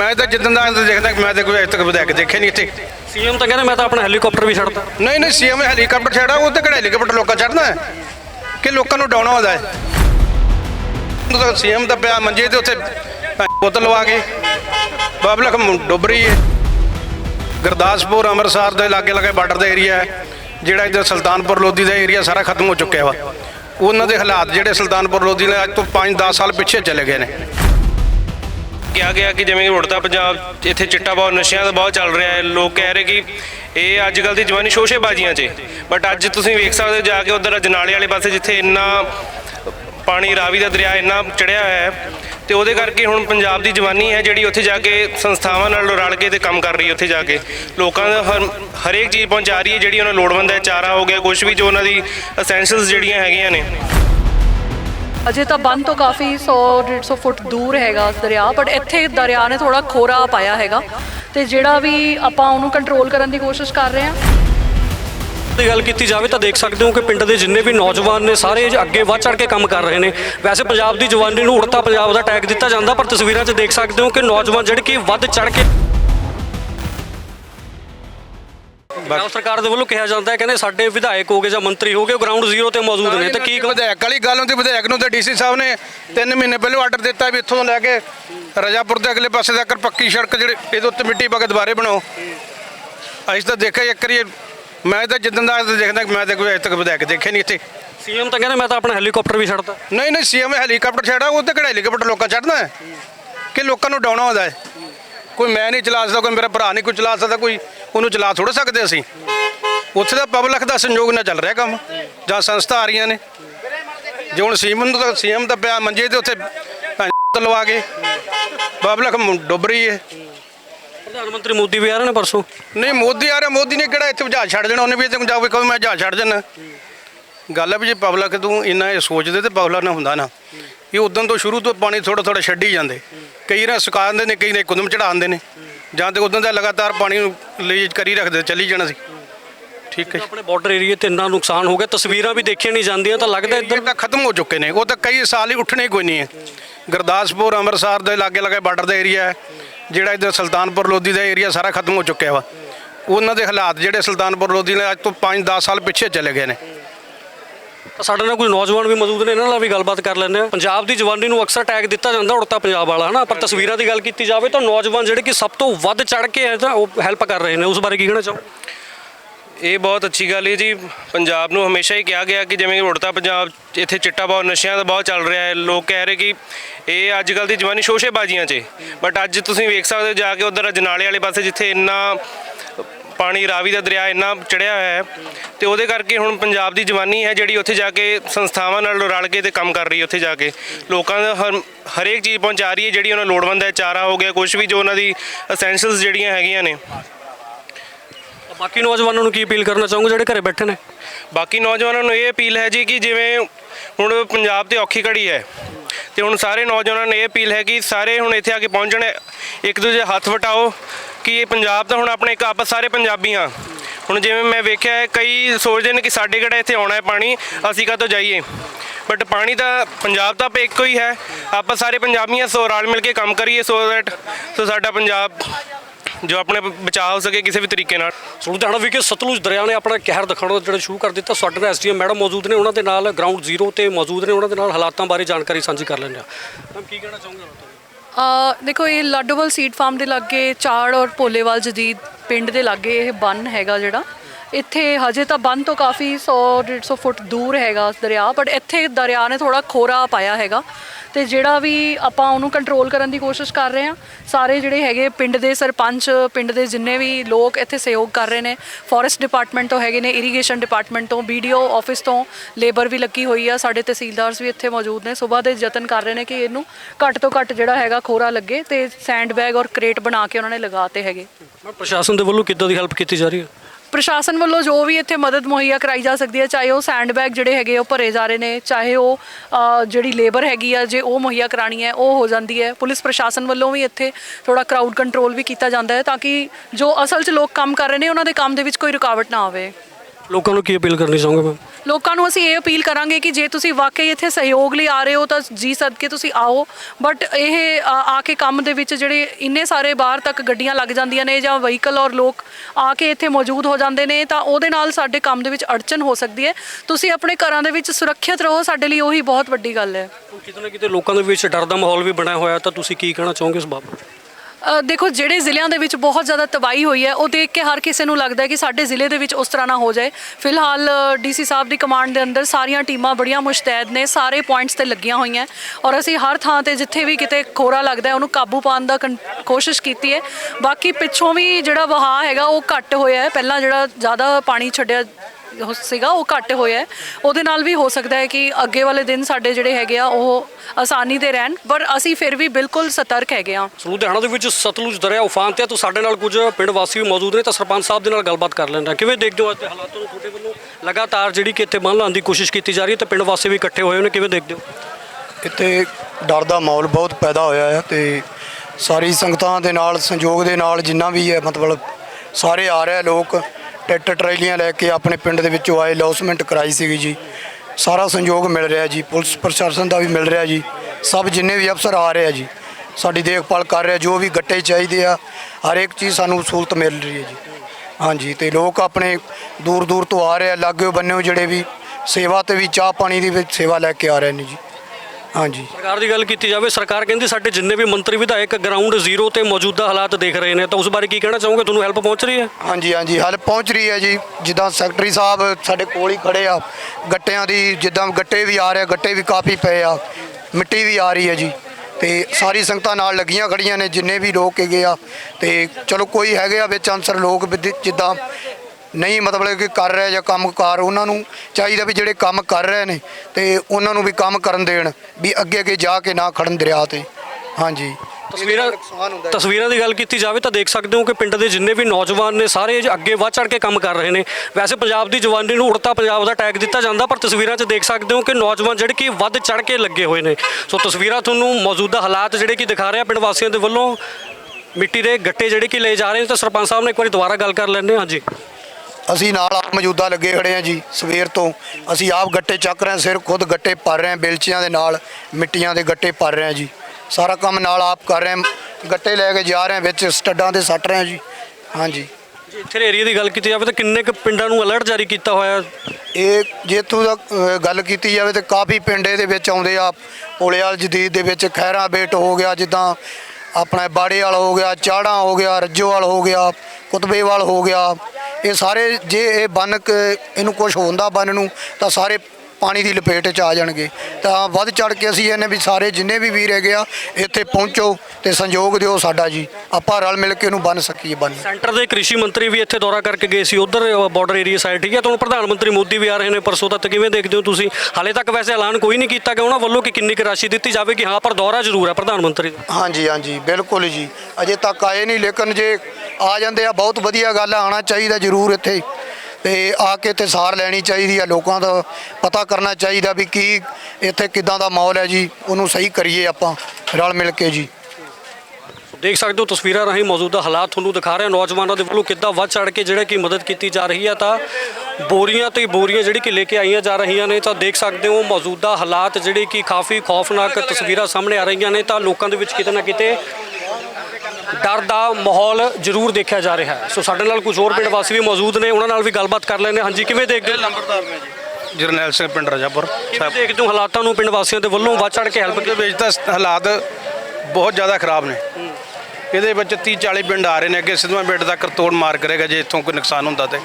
ਮੈਂ ਤਾਂ ਜਿੱਦਾਂ ਦਾ ਦੇਖਦਾ ਮੈਂ ਤਾਂ ਕੋਈ ਅਜੇ ਤੱਕ ਵਿਧਾਇਕ ਦੇਖੇ ਨਹੀਂ ਇੱਥੇ। ਸੀਐਮ ਤਾਂ ਕਹਿੰਦੇ ਮੈਂ ਤਾਂ ਆਪਣਾ ਹੈਲੀਕਾਪਟਰ ਵੀ ਛੱਡਦਾ ਨਹੀਂ ਨਹੀਂ ਸੀਐਮ ਹੈਲੀਕਾਪਟਰ ਛੜਾ ਉਹ ਤੇ ਕਿਹੜਾ ਹੈਲੀਕਾਪਟਰ ਲੋਕਾਂ ਚੜਨਾ ਹੈ? ਕਿ ਲੋਕਾਂ ਨੂੰ ਡਾਉਣਾ ਹੁੰਦਾ ਹੈ? ਤਾਂ ਸੀਐਮ ਦਾ ਪਿਆ ਮੰਜੇ ਤੇ ਉੱਥੇ ਬੋਤਲ ਲਵਾ ਕੇ। ਪਬਲਿਕ ਡੁੱਬ ਰਹੀ ਹੈ। ਗੁਰਦਾਸਪੁਰ ਅੰਮ੍ਰਿਤਸਰ ਦੇ ਲਾਗੇ ਲਾਗੇ ਬਾਰਡਰ ਦਾ ਏਰੀਆ ਹੈ ਜਿਹੜਾ ਇੱਧਰ ਸੁਲਤਾਨਪੁਰ ਲੋਧੀ ਦਾ ਏਰੀਆ ਸਾਰਾ ਖਤਮ ਹੋ ਚੁੱਕਿਆ ਵਾ। ਉਹਨਾਂ ਦੇ ਹਾਲਾਤ ਜਿਹੜੇ ਸੁਲਤਾਨਪੁਰ ਲੋਧੀ ਨੇ ਅੱਜ ਤੋਂ 5-10 ਸਾਲ ਪਿੱਛੇ ਚਲੇ ਗਏ ਨੇ। ਕਿਹਾ ਗਿਆ ਕਿ ਜਿਵੇਂ ਕਿ ਉੜਤਾ ਪੰਜਾਬ, ਇੱਥੇ ਚਿੱਟਾ ਬਹੁਤ, ਨਸ਼ਿਆਂ ਦਾ ਬਹੁਤ ਚੱਲ ਰਿਹਾ ਹੈ। ਲੋਕ ਕਹਿ ਰਹੇ ਕਿ ਇਹ ਅੱਜ ਕੱਲ ਦੀ ਜਵਾਨੀ ਸ਼ੋਸ਼ੇਬਾਜ਼ੀਆਂ 'ਚ ਬਟ ਅੱਜ ਤੁਸੀਂ ਵੇਖ ਸਕਦੇ ਹੋ ਜਾ ਕੇ ਉਧਰ ਅਜਨਾਲੇ ਵਾਲੇ ਪਾਸੇ ਜਿੱਥੇ ਇੰਨਾ ਪਾਣੀ ਰਾਵੀ ਦਾ ਦਰਿਆ ਇੰਨਾ ਚੜਿਆ ਹੋਇਆ ਹੈ ਤੇ ਉਹਦੇ ਕਰਕੇ ਹੁਣ ਪੰਜਾਬ ਦੀ ਜਵਾਨੀ ਹੈ ਜਿਹੜੀ ਉੱਥੇ ਜਾ ਕੇ ਸੰਸਥਾਵਾਂ ਨਾਲ ਰਲ ਕੇ ਤੇ ਕੰਮ ਕਰ ਰਹੀ ਹੈ ਉੱਥੇ ਜਾ ਕੇ। ਲੋਕਾਂ ਦਾ ਹਰ, ਹਰੇਕ ਚੀਜ਼ ਪਹੁੰਚਾ ਰਹੀ ਹੈ ਜਿਹੜੀ ਉਹਨਾਂ ਨੂੰ ਲੋੜਵੰਦ ਹੈ। ਚਾਰਾ ਹੋ ਗਿਆ ਕੁਝ ਵੀ ਜੋ ਉਹਨਾਂ ਦੀ ਅਸੈਂਸ਼ੀਅਲਸ ਜਿਹੜੀਆਂ ਹੈਗੀਆਂ ਨੇ। ਅਜੇ ਤਾਂ ਬੰਨ ਤੋਂ ਕਾਫੀ 100 150 ਫੁੱਟ ਦੂਰ ਹੈਗਾ ਦਰਿਆ ਬਟ ਇੱਥੇ ਦਰਿਆ ਨੇ ਥੋੜਾ ਖੋਰਾ ਪਾਇਆ ਹੈਗਾ ਤੇ ਜਿਹੜਾ ਵੀ ਆਪਾਂ ਉਹਨੂੰ ਕੰਟਰੋਲ ਕਰਨ ਦੀ ਕੋਸ਼ਿਸ਼ ਕਰ ਰਹੇ ਹਾਂ। ਦੀ ਗੱਲ ਕੀਤੀ ਜਾਵੇ ਤਾਂ ਦੇਖ ਸਕਦੇ ਹੋ ਕਿ ਪਿੰਡ ਦੇ ਜਿੰਨੇ ਵੀ ਨੌਜਵਾਨ ਨੇ ਸਾਰੇ ਅੱਗੇ ਵੱਧ ਚੜ ਕੇ ਕੰਮ ਕਰ ਰਹੇ ਨੇ। ਵੈਸੇ ਪੰਜਾਬ ਦੀ ਜਵਾਨੀ ਨੂੰ ਉੜਤਾ ਪੰਜਾਬ ਦਾ ਟੈਗ ਦਿੱਤਾ ਜਾਂਦਾ, ਪਰ ਤਸਵੀਰਾਂ 'ਚ ਦੇਖ ਸਕਦੇ ਹੋ ਕਿ ਨੌਜਵਾਨ ਜਿਹੜੇ ਕਿ ਵੱਧ ਚੜ ਕੇ ਪੰਜਾਬ ਸਰਕਾਰ ਦੇ ਵੱਲੋਂ ਕਿਹਾ ਜਾਂਦਾ ਹੈ ਕਹਿੰਦੇ ਸਾਡੇ ਵਿਧਾਇਕ ਹੋਗੇ ਜਾਂ ਮੰਤਰੀ ਹੋਗੇ ਗਰਾਊਂਡ ਜ਼ੀਰੋ ਤੇ ਮੌਜੂਦ ਨੇ। ਤੇ ਕੀ ਵਿਧਾਇਕ ਵਾਲੀ ਗੱਲ ਹੁੰਦੀ ਵਿਧਾਇਕ ਨੂੰ ਤਾਂ ਡੀਸੀ ਸਾਹਿਬ ਨੇ 3 ਮਹੀਨੇ ਪਹਿਲਾਂ ਆਰਡਰ ਦਿੱਤਾ ਵੀ ਇੱਥੋਂ ਲੈ ਕੇ ਰਜਾਪੁਰ ਦੇ ਅਗਲੇ ਪਾਸੇ ਤੱਕ ਪੱਕੀ ਸੜਕ ਜਿਹੜੇ ਇਹਦੇ ਉੱਤੇ ਮਿੱਟੀ ਪਾ ਕੇ ਦੁਬਾਰੇ ਬਣਾਓ। ਅਸੀਂ ਤਾਂ ਦੇਖਿਆ ਇੱਕ ਵਾਰੀ ਮੈਂ ਤਾਂ ਜਿੱਦਾਂ ਦਾ ਦੇਖਦਾ ਮੈਂ ਤਾਂ ਕੋਈ ਅਜੇ ਤੱਕ ਵਿਧਾਇਕ ਦੇਖੇ ਨਹੀਂ ਇੱਥੇ। ਸੀਐਮ ਤਾਂ ਕਹਿੰਦੇ ਮੈਂ ਤਾਂ ਆਪਣਾ ਹੈਲੀਕਾਪਟਰ ਵੀ ਛੱਡਦਾ। ਨਹੀਂ ਨਹੀਂ ਸੀਐਮ ਹੈਲੀਕਾਪਟਰ ਛੜਾ ਉਹ ਤੇ ਕਿਹੜਾ ਹੈਲੀਕਾਪਟਰ ਲੋਕਾਂ ਚੜਨਾ ਹੈ? ਕਿ ਲੋਕਾਂ ਨੂੰ ਡਾਉਣਾ ਹੁੰਦਾ ਹੈ? ਕੋਈ ਮੈਂ ਨਹੀਂ ਚਲਾ ਸਕਦਾ ਕੋਈ ਮੇਰਾ ਭਰਾ ਨਹੀਂ ਕੋਈ ਚਲਾ ਸਕਦਾ ਕੋਈ ਉਹਨੂੰ ਚਲਾ ਥੋੜਾ ਸਕਦੇ ਅਸੀਂ। ਉੱਥੇ ਦਾ ਪਬਲਿਕ ਦਾ ਸੰਯੋਗ ਨਾਲ ਚੱਲ ਰਿਹਾ ਕੰਮ ਜਾਂ ਸੰਸਥਾ ਆ ਰਹੀਆਂ ਨੇ। ਜੇ ਹੁਣ ਸੀਐਮ ਨੂੰ ਤਾਂ ਸੀਐਮ ਦਾ ਪਿਆ ਮੰਜੇ ਤੇ ਉੱਥੇ ਲਵਾ ਕੇ ਪਬਲਿਕ ਡੁੱਬ ਰਹੀ ਹੈ ਪ੍ਰਧਾਨ ਮੰਤਰੀ ਮੋਦੀ ਵੀ ਆ ਰਹੇ ਨੇ ਪਰਸੋਂ? ਨਹੀਂ ਮੋਦੀ ਆ ਰਿਹਾ ਮੋਦੀ ਨੇ ਕਿਹੜਾ ਇੱਥੇ ਜਹਾਜ਼ ਛੱਡ ਦੇਣਾ ਉਹਨੇ ਵੀ ਇੱਥੇ ਜਾ ਕੇ ਕਹੋ ਮੈਂ ਜਹਾਜ਼ ਛੱਡ ਜਾਣਾ ਗੱਲ ਹੈ ਵੀ ਜੇ ਪਬਲਿਕ ਤੂੰ ਇੰਨਾ ਇਹ ਸੋਚਦੇ ਤੇ ਪਬਲਿਕ ਨਾ ਹੁੰਦਾ ਨਾ। ਇਹ ਉਦੋਂ ਤੋਂ ਸ਼ੁਰੂ ਤੋਂ ਪਾਣੀ ਥੋੜਾ ਥੋੜਾ ਛੱਡੀ ਜਾਂਦੇ। ਕਈ ਰਾਂ ਸੁਕਾ ਦਿੰਦੇ ਨੇ ਕਈ ਨੇ ਕੁਦਮ ਚੜਾਉਂਦੇ ਨੇ। ਜਾਂ ਤੇ ਉਦੋਂ ਦਾ ਲਗਾਤਾਰ ਪਾਣੀ ਨੂੰ ਲਈ ਕਰੀ ਰੱਖਦੇ ਚੱਲੀ ਜਾਣਾ ਸੀ। ਠੀਕ ਹੈ। ਆਪਣੇ ਬਾਰਡਰ ਏਰੀਏ ਤੇ ਇੰਨਾ ਨੁਕਸਾਨ ਹੋ ਗਿਆ ਤਸਵੀਰਾਂ ਵੀ ਦੇਖੀਆਂ ਨਹੀਂ ਜਾਂਦੀਆਂ ਤਾਂ ਲੱਗਦਾ ਇੱਧਰ ਤਾਂ ਖਤਮ ਹੋ ਚੁੱਕੇ ਨੇ। ਉਹ ਤਾਂ ਕਈ ਸਾਲ ਹੀ ਉੱਠਣੇ ਕੋਈ ਨਹੀਂ ਹੈ। ਗੁਰਦਾਸਪੁਰ ਅੰਮ੍ਰਿਤਸਰ ਦੇ ਲਾਗੇ ਲਾਗੇ ਬਾਰਡਰ ਦਾ ਏਰੀਆ ਹੈ। ਜਿਹੜਾ ਇੱਧਰ ਸੁਲਤਾਨਪੁਰ ਲੋਧੀ ਦਾ ਏਰੀਆ ਸਾਰਾ ਖਤਮ ਹੋ ਚੁੱਕਿਆ ਵਾ। ਉਹਨਾਂ ਦੇ ਹਾਲਾਤ ਜਿਹੜੇ ਸੁਲਤਾਨਪੁਰ ਲੋਧੀ ਨੇ ਅੱਜ ਤੋਂ 5-10 ਸਾਲ ਪਿੱਛੇ ਚਲੇ ਗਏ ਨੇ। ਤਾਂ ਸਾਡੇ ਨਾਲ ਕੁਝ ਨੌਜਵਾਨ ਵੀ ਮੌਜੂਦ ਨੇ, ਇਹਨਾਂ ਨਾਲ ਵੀ ਗੱਲਬਾਤ ਕਰ ਲੈਂਦੇ ਆ ਪੰਜਾਬ ਦੀ ਜਵਾਨੀ ਨੂੰ ਅਕਸਰ ਟੈਗ ਦਿੱਤਾ ਜਾਂਦਾ ਉੜਤਾ ਪੰਜਾਬ ਵਾਲਾ, ਹਨਾ? ਪਰ ਤਸਵੀਰਾਂ ਦੀ ਗੱਲ ਕੀਤੀ ਜਾਵੇ ਤਾਂ ਨੌਜਵਾਨ ਜਿਹੜੇ ਕਿ ਸਭ ਤੋਂ ਵੱਧ ਚੜ ਕੇ ਹੈ ਤਾਂ ਉਹ ਹੈਲਪ ਕਰ ਰਹੇ ਨੇ। ਉਸ ਬਾਰੇ ਕੀ ਕਹਿਣਾ ਚਾਹੋ ਇਹ ਬਹੁਤ ਅੱਛੀ ਗੱਲ ਹੈ ਜੀ। ਪੰਜਾਬ ਨੂੰ ਹਮੇਸ਼ਾ ਹੀ ਕਿਹਾ ਗਿਆ ਕਿ ਜਿਵੇਂ ਕਿ ਉੜਤਾ ਪੰਜਾਬ, ਇੱਥੇ ਚਿੱਟਾ ਬਹੁਤ, ਨਸ਼ਿਆਂ ਦਾ ਬਹੁਤ ਚੱਲ ਰਿਹਾ ਹੈ। ਲੋਕ ਕਹਿ ਰਹੇ ਕਿ ਇਹ ਅੱਜ ਕੱਲ ਦੀ ਜਵਾਨੀ ਸ਼ੋਸ਼ੇਬਾਜ਼ੀਆਂ 'ਚ ਬਟ ਅੱਜ ਤੁਸੀਂ ਵੇਖ ਸਕਦੇ ਹੋ ਜਾ ਕੇ ਉਧਰ ਅਜਨਾਲੇ ਵਾਲੇ ਪਾਸੇ ਜਿੱਥੇ ਇੰਨਾ ਪਾਣੀ ਰਾਵੀ ਦਾ ਦਰਿਆ ਇੰਨਾ ਚੜਿਆ ਹੋਇਆ ਹੈ ਤੇ ਉਹਦੇ ਕਰਕੇ ਹੁਣ ਪੰਜਾਬ ਦੀ ਜਵਾਨੀ ਹੈ ਜਿਹੜੀ ਉੱਥੇ ਜਾ ਕੇ ਸੰਸਥਾਵਾਂ ਨਾਲ ਰਲ ਕੇ ਤੇ ਕੰਮ ਕਰ ਰਹੀ ਹੈ ਉੱਥੇ ਜਾ ਕੇ। ਲੋਕਾਂ ਦਾ ਹਰ ਹਰੇਕ ਚੀਜ਼ ਪਹੁੰਚਾ ਰਹੀ ਹੈ ਜਿਹੜੀ ਉਹਨਾਂ ਨੂੰ ਲੋੜਵੰਦ ਹੈ ਚਾਰਾ ਹੋ ਗਿਆ ਕੁਝ ਵੀ ਜੋ ਉਹਨਾਂ ਦੀ ਅਸੈਂਸ਼ੀਅਲਸ ਜਿਹੜੀਆਂ ਹੈਗੀਆਂ ਨੇ। ਬਾਕੀ ਨੌਜਵਾਨਾਂ ਨੂੰ ਕੀ ਅਪੀਲ ਕਰਨਾ ਚਾਹੋਗੇ ਜਿਹੜੇ ਘਰੇ ਬੈਠੇ ਨੇ? ਬਾਕੀ ਨੌਜਵਾਨਾਂ ਨੂੰ ਇਹ ਅਪੀਲ ਹੈ ਜੀ ਕਿ ਜਿਵੇਂ ਹੁਣ ਪੰਜਾਬ ਤੇ ਔਖੀ ਘੜੀ ਹੈ ਤੇ ਹੁਣ ਸਾਰੇ ਨੌਜਵਾਨਾਂ ਨੂੰ ਇਹ ਅਪੀਲ ਹੈ ਕਿ ਸਾਰੇ ਹੁਣ ਇੱਥੇ ਆ ਕੇ ਪਹੁੰਚਣ ਇੱਕ ਦੂਜੇ ਹੱਥ ਵਟਾਓ ਕਿ ਇਹ ਪੰਜਾਬ ਤਾਂ ਹੁਣ ਆਪਣੇ ਇੱਕ ਆਪਾਂ ਸਾਰੇ ਪੰਜਾਬੀ ਹਾਂ। ਹੁਣ ਜਿਵੇਂ ਮੈਂ ਵੇਖਿਆ ਹੈ, ਕਈ ਸੋਚਦੇ ਨੇ ਕਿ ਸਾਡੇ ਕਿਹੜਾ ਇੱਥੇ ਆਉਣਾ ਹੈ ਪਾਣੀ, ਅਸੀਂ ਕਾਹਤੋਂ ਜਾਈਏ? ਬਟ ਪਾਣੀ ਤਾਂ ਪੰਜਾਬ ਤਾਂ ਆਪਾਂ ਇੱਕੋ ਹੀ ਹੈ। ਆਪਾਂ ਸਾਰੇ ਪੰਜਾਬੀਆਂ ਸੋ ਰਲ ਮਿਲ ਕੇ ਕੰਮ ਕਰੀਏ, ਸੋ ਦੈਟ ਸੋ ਸਾਡਾ ਪੰਜਾਬ ਜੋ ਆਪਣੇ ਬਚਾਅ ਹੋ ਸਕੇ ਕਿਸੇ ਵੀ ਤਰੀਕੇ ਨਾਲ। ਸੋ ਲੁਧਿਆਣਾ ਵਿਖੇ ਸਤਲੁਜ ਦਰਿਆ ਨੇ ਆਪਣਾ ਕਹਿਰ ਦਿਖਾਉਣਾ ਜਿਹੜਾ ਸ਼ੁਰੂ ਕਰ ਦਿੱਤਾ। ਸਾਡੇ ਨਾਲ ਐਸਡੀਐਮ ਮੈਡਮ ਮੌਜੂਦ ਨੇ, ਉਹਨਾਂ ਦੇ ਨਾਲ ਗਰਾਊਂਡ ਜ਼ੀਰੋ ਤੇ ਮੌਜੂਦ ਨੇ, ਉਹਨਾਂ ਦੇ ਨਾਲ ਹਾਲਾਤਾਂ ਬਾਰੇ ਜਾਣਕਾਰੀ ਸਾਂਝੀ ਕਰ ਲੈਂਦੇ ਆ ਮੈਮ, ਕੀ ਕਹਿਣਾ ਚਾਹੋਗੇ ਅ ਦੇਖੋ, ਇਹ ਲਾਡੋਵਲ ਸੀਡ ਫਾਰਮ ਦੇ ਲਾਗੇ ਚਾੜ ਔਰ ਭੋਲੇਵਾਲ ਜਦੀਦ ਪਿੰਡ ਦੇ ਲਾਗੇ ਇਹ ਬੰਨ ਹੈਗਾ ਜਿਹੜਾ। ਇੱਥੇ ਹਜੇ ਤਾਂ ਬੰਨ ਤੋਂ ਕਾਫੀ 100 150 ਫੁੱਟ ਦੂਰ ਹੈਗਾ ਦਰਿਆ ਬਟ ਇੱਥੇ ਦਰਿਆ ਨੇ ਥੋੜਾ ਖੋਰਾ ਪਾਇਆ ਹੈਗਾ। ਤੇ ਜਿਹੜਾ ਵੀ ਆਪਾਂ ਉਹਨੂੰ ਕੰਟਰੋਲ ਕਰਨ ਦੀ ਕੋਸ਼ਿਸ਼ ਕਰ ਰਹੇ ਹਾਂ, ਸਾਰੇ ਜਿਹੜੇ ਹੈਗੇ ਪਿੰਡ ਦੇ ਸਰਪੰਚ, ਪਿੰਡ ਦੇ ਜਿੰਨੇ ਵੀ ਲੋਕ ਇੱਥੇ ਸਹਿਯੋਗ ਕਰ ਰਹੇ ਨੇ ਫੋਰੈਸਟ ਡਿਪਾਰਟਮੈਂਟ ਤੋਂ ਹੈਗੇ ਨੇ ਇਰੀਗੇਸ਼ਨ ਡਿਪਾਰਟਮੈਂਟ ਤੋਂ ਬੀਡੀਓ ਆਫਿਸ ਤੋਂ ਲੇਬਰ ਵੀ ਲੱਗੀ ਹੋਈ ਆ, ਸਾਡੇ ਤਹਿਸੀਲਦਾਰਸ ਵੀ ਇੱਥੇ ਮੌਜੂਦ ਨੇ, ਸਵੇਰ ਦੇ ਯਤਨ ਕਰ ਰਹੇ ਨੇ ਕਿ ਇਹਨੂੰ ਘੱਟ ਤੋਂ ਘੱਟ ਜਿਹੜਾ ਹੈਗਾ ਖੋਰਾ ਲੱਗੇ ਤੇ ਸੈਂਡ ਬੈਗ ਔਰ ਕ੍ਰੇਟ ਬਣਾ ਕੇ ਉਹਨਾਂ ਨੇ ਲਗਾਤੇ ਹੈਗੇ। ਪ੍ਰਸ਼ਾਸਨ ਦੇ ਵੱਲੋਂ ਕਿੱਦਾਂ ਦੀ ਹੈਲਪ ਕੀਤੀ ਜਾ ਰਹੀ ਹੈ? ਪ੍ਰਸ਼ਾਸਨ ਵੱਲੋਂ ਜੋ ਵੀ ਇੱਥੇ ਮਦਦ ਮੁਹੱਈਆ ਕਰਾਈ ਜਾ ਸਕਦੀ ਹੈ ਚਾਹੇ ਉਹ ਸੈਂਡਬੈਗ ਜਿਹੜੇ ਹੈਗੇ ਉਹ ਭਰੇ ਜਾ ਰਹੇ ਨੇ ਚਾਹੇ ਉਹ ਅ, ਜਿਹੜੀ ਲੇਬਰ ਹੈਗੀ ਆ ਜੇ ਉਹ ਮੁਹੱਈਆ ਕਰਾਣੀ ਹੈ ਉਹ ਹੋ ਜਾਂਦੀ ਹੈ। ਪੁਲਿਸ ਪ੍ਰਸ਼ਾਸਨ ਵੱਲੋਂ ਵੀ ਇੱਥੇ ਥੋੜਾ ਕਰਾਊਡ ਕੰਟਰੋਲ ਵੀ ਕੀਤਾ ਜਾਂਦਾ ਹੈ ਤਾਂ ਕਿ ਜੋ ਅਸਲ 'ਚ ਲੋਕ ਕੰਮ ਕਰ ਰਹੇ ਨੇ ਉਹਨਾਂ ਦੇ ਕੰਮ ਦੇ ਵਿੱਚ ਕੋਈ ਰੁਕਾਵਟ ਨਾ ਆਵੇ। ਲੋਕਾਂ ਨੂੰ ਕੀ ਅਪੀਲ ਕਰਨੀ ਚਾਹੋਗੇ ਮੈਮ? ਲੋਕਾਂ ਨੂੰ ਅਸੀਂ ਇਹ ਅਪੀਲ ਕਰਾਂਗੇ ਕਿ ਜੇ ਤੁਸੀਂ ਵਾਕਈ ਇੱਥੇ ਸਹਿਯੋਗ ਲਈ ਆ ਰਹੇ ਹੋ ਤਾਂ ਜੀ ਸਦਕੇ ਤੁਸੀਂ ਆਓ। ਬਟ ਇਹ ਆ ਆ ਕੇ ਕੰਮ ਦੇ ਵਿੱਚ ਜਿਹੜੇ ਇੰਨੇ ਸਾਰੇ ਬਾਹਰ ਤੱਕ ਗੱਡੀਆਂ ਲੱਗ ਜਾਂਦੀਆਂ ਨੇ ਜਾਂ ਵਹੀਕਲ ਔਰ ਲੋਕ ਆ ਕੇ ਇੱਥੇ ਮੌਜੂਦ ਹੋ ਜਾਂਦੇ ਨੇ ਤਾਂ ਉਹਦੇ ਨਾਲ ਸਾਡੇ ਕੰਮ ਦੇ ਵਿੱਚ ਅੜਚਨ ਹੋ ਸਕਦੀ ਹੈ। ਤੁਸੀਂ ਆਪਣੇ ਘਰਾਂ ਦੇ ਵਿੱਚ ਸੁਰੱਖਿਅਤ ਰਹੋ, ਸਾਡੇ ਲਈ ਉਹੀ ਬਹੁਤ ਵੱਡੀ ਗੱਲ ਹੈ। ਕਿਤੇ ਨਾ ਕਿਤੇ ਲੋਕਾਂ ਦੇ ਵਿੱਚ ਡਰ ਦਾ ਮਾਹੌਲ ਵੀ ਬਣਿਆ ਹੋਇਆ ਤਾਂ ਤੁਸੀਂ ਕੀ ਕਹਿਣਾ ਚਾਹੋਗੇ ਇਸ ਬਾਬਤ? ਅ, ਦੇਖੋ ਜਿਹੜੇ ਜ਼ਿਲ੍ਹਿਆਂ ਦੇ ਵਿੱਚ ਬਹੁਤ ਜ਼ਿਆਦਾ ਤਬਾਹੀ ਹੋਈ ਹੈ ਉਹ ਦੇਖ ਕੇ ਹਰ ਕਿਸੇ ਨੂੰ ਲੱਗਦਾ ਹੈ ਕਿ ਸਾਡੇ ਜ਼ਿਲ੍ਹੇ ਦੇ ਵਿੱਚ ਉਸ ਤਰ੍ਹਾਂ ਨਾ ਹੋ ਜਾਏ। ਫਿਲਹਾਲ ਡੀਸੀ ਸਾਹਿਬ ਦੀ ਕਮਾਂਡ ਦੇ ਅੰਦਰ ਸਾਰੀਆਂ ਟੀਮਾਂ ਬੜੀਆਂ ਮੁਸ਼ਤੈਦ ਨੇ ਸਾਰੇ ਪੁਆਇੰਟਸ ਤੇ ਲੱਗੀਆਂ ਹੋਈਆਂ ਔਰ ਅਸੀਂ ਹਰ ਥਾਂ ਤੇ ਜਿੱਥੇ ਵੀ ਕਿਤੇ ਖੋਰਾ ਲੱਗਦਾ ਹੈ ਉਹਨੂੰ ਕਾਬੂ ਪਾਉਣ ਦਾ ਕੰ ਕੋਸ਼ਿਸ਼ ਕੀਤੀ ਹੈ। ਬਾਕੀ ਪਿੱਛੋਂ ਵੀ ਜਿਹੜਾ ਵਹਾਅ ਹੈਗਾ ਉਹ ਘੱਟ ਹੋਇਆ ਹੈ। ਪਹਿਲਾਂ ਜਿਹੜਾ ਜ਼ਿਆਦਾ ਪਾਣੀ ਛੱਡਿਆ ਹੋ- ਸੀਗਾ ਉਹ ਘੱਟ ਹੋਇਆ ਹੈ। ਉਹਦੇ ਨਾਲ ਵੀ ਹੋ ਸਕਦਾ ਹੈ ਕਿ ਅੱਗੇ ਵਾਲੇ ਦਿਨ ਸਾਡੇ ਜਿਹੜੇ ਹੈਗੇ ਆ ਉਹ ਆਸਾਨੀ ਦੇ ਰਹਿਣ। ਪਰ ਅਸੀਂ ਫਿਰ ਵੀ ਬਿਲਕੁਲ ਸਤਰਕ ਹੈਗੇ ਆ। ਸੋ ਲੁਧਿਆਣਾ ਦੇ ਵਿੱਚ ਸਤਲੁਜ ਦਰਿਆ ਉਫਾਨ ਤੇ ਆ। ਤਾਂ ਸਾਡੇ ਨਾਲ ਕੁਝ ਪਿੰਡ ਵਾਸੀ ਵੀ ਮੌਜੂਦ ਨੇ ਤਾਂ ਸਰਪੰਚ ਸਾਹਿਬ ਦੇ ਨਾਲ ਗੱਲਬਾਤ ਕਰ ਲੈਂਦੇ ਹਾਂ। ਕਿਵੇਂ ਦੇਖਦੇ ਹੋ ਅੱਜ ਦੇ ਹਾਲਾਤਾਂ ਨੂੰ? ਤੁਹਾਡੇ ਵੱਲੋਂ ਲਗਾਤਾਰ ਜਿਹੜੀ ਕਿ ਇੱਥੇ ਬੰਨ ਲਾਉਣ ਦੀ ਕੋਸ਼ਿਸ਼ ਕੀਤੀ ਜਾ ਰਹੀ ਹੈ ਤੇ ਪਿੰਡ ਵਾਸੀ ਵੀ ਇਕੱਠੇ ਹੋਏ ਨੇ। ਕਿਵੇਂ ਦੇਖਦੇ ਹੋ? ਇੱਥੇ ਡਰ ਦਾ ਮਾਹੌਲ ਬਹੁਤ ਪੈਦਾ ਹੋਇਆ ਹੈ ਤੇ ਸਾਰੀ ਸੰਗਤਾਂ ਦੇ ਨਾਲ ਸੰਯੋਗ ਦੇ ਨਾਲ ਜਿੰਨਾ ਵੀ ਹੈ ਮਤਲਬ ਸਾਰੇ ਆ ਰਹੇ ਲੋਕ। ਟਰੈਕਟਰ ਟਰੈਲੀਆਂ ਲੈ ਕੇ ਆਪਣੇ ਪਿੰਡ ਦੇ ਵਿੱਚੋਂ ਆਏ, ਲੌਸਮੈਂਟ ਕਰਾਈ ਸੀਗੀ ਜੀ। ਸਾਰਾ ਸੰਯੋਗ ਮਿਲ ਰਿਹਾ ਜੀ, ਪੁਲਿਸ ਪ੍ਰਸ਼ਾਸਨ ਦਾ ਵੀ ਮਿਲ ਰਿਹਾ ਜੀ। ਸਭ ਜਿੰਨੇ ਵੀ ਅਫਸਰ ਆ ਰਹੇ ਆ ਜੀ, ਸਾਡੀ ਦੇਖਭਾਲ ਕਰ ਰਿਹਾ ਜੋ ਵੀ ਗੱਟੇ ਚਾਹੀਦੇ ਆ ਹਰ ਇੱਕ ਚੀਜ਼ ਸਾਨੂੰ ਸਹੂਲਤ ਮਿਲ ਰਹੀ ਹੈ ਜੀ। ਹਾਂਜੀ, ਤੇ ਲੋਕ ਆਪਣੇ ਦੂਰ ਦੂਰ ਤੋਂ ਆ ਰਹੇ ਆ ਲਾਗੇ ਬੰਨੇ ਜਿਹੜੇ ਵੀ ਸੇਵਾ ਤੇ ਵੀ ਚਾਹ ਪਾਣੀ ਦੀ ਵੀ ਸੇਵਾ ਲੈ ਕੇ ਆ ਰਹੇ ਨੇ ਜੀ। ਹਾਂਜੀ। ਸਰਕਾਰ ਦੀ ਗੱਲ ਕੀਤੀ ਜਾਵੇ ਸਰਕਾਰ ਕਹਿੰਦੀ ਸਾਡੇ ਜਿੰਨੇ ਵੀ ਮੰਤਰੀ ਵਿਧਾਇਕ ਗਰਾਊਂਡ ਜ਼ੀਰੋ ਤੇ ਮੌਜੂਦਾ ਹਾਲਾਤ ਦੇਖ ਰਹੇ ਨੇ ਤਾਂ ਉਸ ਬਾਰੇ ਕੀ ਕਹਿਣਾ ਚਾਹੋਗੇ? ਤੁਹਾਨੂੰ ਹੈਲਪ ਪਹੁੰਚ ਰਹੀ ਹੈ? ਹਾਂਜੀ ਹਾਂਜੀ ਹਲ ਪਹੁੰਚ ਰਹੀ ਹੈ ਜੀ। ਜਿੱਦਾਂ ਸੈਕਟਰੀ ਸਾਹਿਬ ਸਾਡੇ ਕੋਲ ਹੀ ਖੜੇ ਆ ਗੱਟਿਆਂ ਦੀ ਜਿੱਦਾਂ ਗੱਟੇ ਵੀ ਆ ਰਹੇ ਗੱਟੇ ਵੀ ਕਾਫੀ ਪਏ ਆ ਮਿੱਟੀ ਵੀ ਆ ਰਹੀ ਹੈ ਜੀ। ਤੇ ਸਾਰੀ ਸੰਗਤਾਂ ਨਾਲ ਲੱਗੀਆਂ ਖੜੀਆਂ ਨੇ ਜਿੰਨੇ ਵੀ ਲੋਕ ਹੈਗੇ ਆ ਤੇ ਚਲੋ ਕੋਈ ਹੈਗੇ ਆ ਵਿੱਚ ਅਨਸਰ ਲੋਕ ਵੀ ਜਿ- ਜਿੱਦਾਂ ਨਹੀਂ ਮਤਲਬ ਕਿ ਕਰ ਰਹੇ ਜਾਂ ਕੰਮਕਾਰ ਉਹਨਾਂ ਨੂੰ ਚਾਹੀਦਾ ਵੀ ਜਿਹੜੇ ਕੰਮ ਕਰ ਰਹੇ ਨੇ ਤੇ ਉਹਨਾਂ ਨੂੰ ਵੀ ਕੰਮ ਕਰਨ ਦੇਣ ਵੀ ਅੱਗੇ ਅੱਗੇ ਜਾ ਕੇ ਨਾ ਖੜਨ ਦਰਿਆ ਤੇ। ਹਾਂਜੀ। ਤਸਵੀਰਾਂ। ਤਸਵੀਰਾਂ ਦੀ ਗੱਲ ਕੀਤੀ ਜਾਵੇ ਤਾਂ ਦੇਖ ਸਕਦੇ ਹੋ ਕਿ ਪਿੰਡ ਦੇ ਜਿੰਨੇ ਵੀ ਨੌਜਵਾਨ ਨੇ ਸਾਰੇ ਅੱਗੇ ਵੱਧ ਚੜ ਕੇ ਕੰਮ ਕਰ ਰਹੇ ਨੇ। ਵੈਸੇ ਪੰਜਾਬ ਦੀ ਜਵਾਨੀ ਨੂੰ ਉੜਤਾ ਪੰਜਾਬ ਦਾ ਟੈਗ ਦਿੱਤਾ ਜਾਂਦਾ ਪਰ ਤਸਵੀਰਾਂ 'ਚ ਦੇਖ ਸਕਦੇ ਹੋ ਕਿ ਨੌਜਵਾਨ ਜਿਹੜੇ ਕਿ ਵੱਧ ਚੜ ਕੇ ਲੱਗੇ ਹੋਏ ਨੇ। ਸੋ ਤਸਵੀਰਾਂ ਤੁਹਾਨੂੰ ਮੌਜੂਦਾ ਹਾਲਾਤ ਜਿਹੜੇ ਕਿ ਦਿਖਾ ਰਿਹਾ ਪਿੰਡ ਵਾਸੀਆਂ ਦੇ ਵੱਲੋਂ ਮਿੱਟੀ ਦੇ ਗੱਟੇ ਜਿਹੜੇ ਕਿ ਲਏ ਜਾ ਰਹੇ ਨੇ। ਤਾਂ ਸਰਪੰਚ ਸਾਹਿਬ ਨੇ ਇੱਕ ਵਾਰੀ ਦੁਬਾਰਾ ਗੱਲ ਕਰ ਲੈਂਦੇ ਹਾਂ। ਹਾਂਜੀ। ਅਸੀਂ ਨਾਲ ਆਪ ਮੌਜੂਦਾ ਲੱਗੇ ਖੜੇ ਆ ਜੀ ਸਵੇਰ ਤੋਂ। ਅਸੀਂ ਆਪ ਗੱਟੇ ਚੱਕ ਰਹੇ ਹਾਂ ਸਿਰ ਖੁਦ ਗੱਟੇ ਭਰ ਰਹੇ ਹਾਂ ਬੇਲਚੀਆਂ ਦੇ ਨਾਲ ਮਿੱਟੀਆਂ ਦੇ ਗੱਟੇ ਭਰ ਰਹੇ ਹਾਂ ਜੀ। ਸਾਰਾ ਕੰਮ ਨਾਲ ਆਪ ਕਰ ਰਹੇ ਹਾਂ ਗੱਟੇ ਲੈ ਕੇ ਜਾ ਰਹੇ ਹਾਂ ਵਿੱਚ ਸਟੱਡਾਂ ਦੇ ਸੱਟ ਰਹੇ ਹਾਂ ਜੀ। ਹਾਂਜੀ। ਜੇ ਇੱਥੇ ਏਰੀਆ ਦੀ ਗੱਲ ਕੀਤੀ ਜਾਵੇ ਤਾਂ ਕਿੰਨੇ ਕੁ ਪਿੰਡਾਂ ਨੂੰ ਅਲਰਟ ਜਾਰੀ ਕੀਤਾ ਹੋਇਆ? ਇਹ ਜੇ ਇੱਥੋਂ ਦਾ ਗੱਲ ਕੀਤੀ ਜਾਵੇ ਤੇ ਕਾਫੀ ਪਿੰਡ ਇਹਦੇ ਵਿੱਚ ਆਉਂਦੇ ਆ। ਪੋਲੇਵਾਲ ਜਦੀਦ ਦੇ ਵਿੱਚ ਖੈਰਾ ਬੇਟ ਹੋ ਗਿਆ ਜਿੱਦਾਂ ਆਪਣਾ ਬਾੜੇ ਵਾਲ ਹੋ ਗਿਆ ਚਾੜਾਂ ਹੋ ਗਿਆ ਰੱਜੋਵਾਲ ਹੋ ਗਿਆ ਕੁਤਬੇਵਾਲ ਹੋ ਗਿਆ। ਇਹ ਸਾਰੇ ਜੇ ਇਹ ਬੰਨ ਕ- ਇਹਨੂੰ ਕੁਝ ਹੁੰਦਾ ਬੰਨ ਨੂੰ ਤਾਂ ਸਾਰੇ ਪਾਣੀ ਦੀ ਲਪੇਟ 'ਚ ਆ ਜਾਣਗੇ। ਤਾਂ ਵੱਧ ਚੜ ਕੇ ਅਸੀਂ ਇਹਨੇ ਵੀ ਸਾਰੇ ਜਿੰਨੇ ਵੀ ਵੀਰ ਹੈਗੇ ਆ ਇੱਥੇ ਪਹੁੰਚੋ ਤੇ ਸੰਯੋਗ ਦਿਓ ਸਾਡਾ ਜੀ। ਆਪਾਂ ਰਲ ਮਿਲ ਕੇ ਇਹਨੂੰ ਬੰਨ ਸਕੀਏ ਬੰਨ ਸੈਂਟਰ ਦੇ ਕ੍ਰਿਸ਼ੀ ਮੰਤਰੀ ਵੀ ਇੱਥੇ ਦੌਰਾ ਕਰਕੇ ਗਏ ਸੀ। ਉਧਰ ਬਾਰਡਰ ਏਰੀਆ ਸਾਈਡ ਠੀਕ ਹੈ। ਤੁਹਾਨੂੰ ਪ੍ਰਧਾਨ ਮੰਤਰੀ ਮੋਦੀ ਵੀ ਆ ਰਹੇ ਨੇ ਪਰਸੋਂ ਤੱਕ ਕਿਵੇਂ ਦੇਖਦੇ ਹੋ ਤੁਸੀਂ? ਹਾਲੇ ਤੱਕ ਵੈਸੇ ਐਲਾਨ ਕੋਈ ਨਹੀਂ ਕੀਤਾ ਕਿ ਉਹਨਾਂ ਵੱਲੋਂ ਕਿ ਕਿੰਨੀ ਕੁ ਰਾਸ਼ੀ ਦਿੱਤੀ ਜਾਵੇਗੀ ਹਾਂ ਪਰ ਦੌਰਾ ਜ਼ਰੂਰ ਹੈ ਪ੍ਰਧਾਨ ਮੰਤਰੀ ਦਾ। ਹਾਂਜੀ ਹਾਂਜੀ ਬਿਲਕੁਲ ਜੀ। ਅਜੇ ਤੱਕ ਆਏ ਨਹੀਂ ਲੇਕਿਨ ਜੇ ਆ ਜਾਂਦੇ ਆ ਬਹੁਤ ਵਧੀਆ ਗੱਲ ਆ ਆਉਣਾ ਚਾਹੀਦਾ ਜ਼ਰੂਰ ਇੱਥੇ। ਤੇ ਆ ਕੇ ਤੇ ਸਾਰ ਲੈਣੀ ਚਾਹੀਦੀ ਆ, ਲੋਕਾਂ ਦਾ ਪਤਾ ਕਰਨਾ ਚਾਹੀਦਾ ਵੀ ਕੀ ਇੱਥੇ ਕਿਦਾਂ ਦਾ ਮਾਹੌਲ ਹੈ ਜੀ, ਉਹਨੂੰ ਸਹੀ ਕਰੀਏ ਆਪਾਂ, ਰਲ ਮਿਲ ਕੇ ਜੀ। ਦੇਖ ਸਕਦੇ ਹੋ ਤਸਵੀਰਾਂ ਰਾਹੀਂ ਮੌਜੂਦਾ ਹਾਲਾਤ, ਤੁਹਾਨੂੰ ਦਿਖਾ ਰਿਹਾ ਨੌਜਵਾਨਾਂ ਦੇ ਵੱਲੋਂ ਕਿੱਦਾਂ ਵੱਧ ਚੜ ਕੇ ਜਿਹੜੇ ਕਿ ਮਦਦ ਕੀਤੀ ਜਾ ਰਹੀ ਹੈ ਤਾਂ ਬੋਰੀਆਂ ਤੇ ਬੋਰੀਆਂ ਜਿਹੜੀ ਕਿ ਲੈ ਕੇ ਆਈਆਂ ਜਾ ਰਹੀਆਂ ਨੇ, ਤਾਂ ਦੇਖ ਸਕਦੇ ਹੋ ਮੌਜੂਦਾ ਹਾਲਾਤ ਜਿਹੜੇ ਕਿ ਕਾਫੀ ਖੌਫਨਾਕ ਤਸਵੀਰਾਂ ਸਾਹਮਣੇ ਆ ਰਹੀਆਂ ਨੇ, ਤਾਂ ਲੋਕਾਂ ਦੇ ਵਿੱਚ ਕਿਤੇ ਨਾ ਕਿਤੇ ਡਰ ਦਾ ਮਾਹੌਲ ਜ਼ਰੂਰ ਦੇਖਿਆ ਜਾ ਰਿਹਾ ਹੈ। ਸੋ ਸਾਡੇ ਨਾਲ ਕੁਝ ਹੋਰ ਪਿੰਡ ਵਾਸੀ ਵੀ ਮੌਜੂਦ ਨੇ ਉਹਨਾਂ ਨਾਲ ਵੀ ਗੱਲਬਾਤ ਕਰ ਲੈਂਦੇ ਹਾਂਜੀ ਕਿਵੇਂ ਦੇਖਦੇ ਹੋ? ਜੀ। ਜਰਨੈਲ ਸਿੰਘ ਪਿੰਡ ਰਾਜਾਪੁਰ ਕਿਵੇਂ ਦੇਖਦੇ ਹੋ ਹਾਲਾਤਾਂ ਨੂੰ ਪਿੰਡ ਵਾਸੀਆਂ ਦੇ ਵੱਲੋਂ? ਵੱਧ ਚੜ ਕੇ ਹੈਲਪ ਦੇ ਵਿੱਚ ਤਾਂ ਹਾਲਾਤ ਬਹੁਤ ਜ਼ਿਆਦਾ ਖਰਾਬ ਨੇ। ਇਹਦੇ ਵਿੱਚ 30 40 ਪਿੰਡ ਆ ਰਹੇ ਨੇ। ਅੱਗੇ ਸਿੱਧਵਾਂ ਪਿੰਡ ਤੱਕ ਤੋੜ ਮਾਰ ਕਰੇਗਾ ਜੇ ਇੱਥੋਂ ਕੋਈ ਨੁਕਸਾਨ ਹੁੰਦਾ ਤੇ।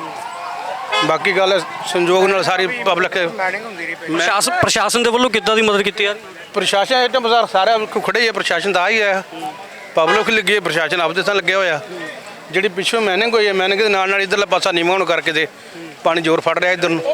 ਬਾਕੀ ਗੱਲ ਸੰਯੋਗ ਨਾਲ ਸਾਰੀ ਪਬਲਿਕ ਪ੍ਰਸ਼ਾਸਨ ਪ੍ਰਸ਼ਾਸਨ ਦੇ ਵੱਲੋਂ ਕਿੱਦਾਂ ਦੀ ਮਦਦ ਕੀਤੀ ਯਾਰ ਪ੍ਰਸ਼ਾਸਨ ਇਹ ਤਾਂ ਬਾਜ਼ਾਰ ਸਾਰਾ ਖੜੇ ਹੀ ਪ੍ਰਸ਼ਾਸਨ ਦਾ ਹੀ ਹੈ। ਪਬਲਿਕ ਲੱਗੀ ਹੈ ਪ੍ਰਸ਼ਾਸਨ ਆਪਦੇ ਤਾਂ ਲੱਗਿਆ ਹੋਇਆ। ਜਿਹੜੀ ਪਿੱਛੋਂ ਮੈਨਿੰਗ ਹੋਈ ਹੈ ਮੈਨਿੰਗ ਦੇ ਨਾਲ ਨਾਲ ਇਧਰਲਾ ਪਾਸਾ ਨੀਵਾਂ ਹੋਣ ਕਰਕੇ ਤੇ ਪਾਣੀ ਜ਼ੋਰ ਫੜ ਰਿਹਾ ਇਧਰ ਨੂੰ।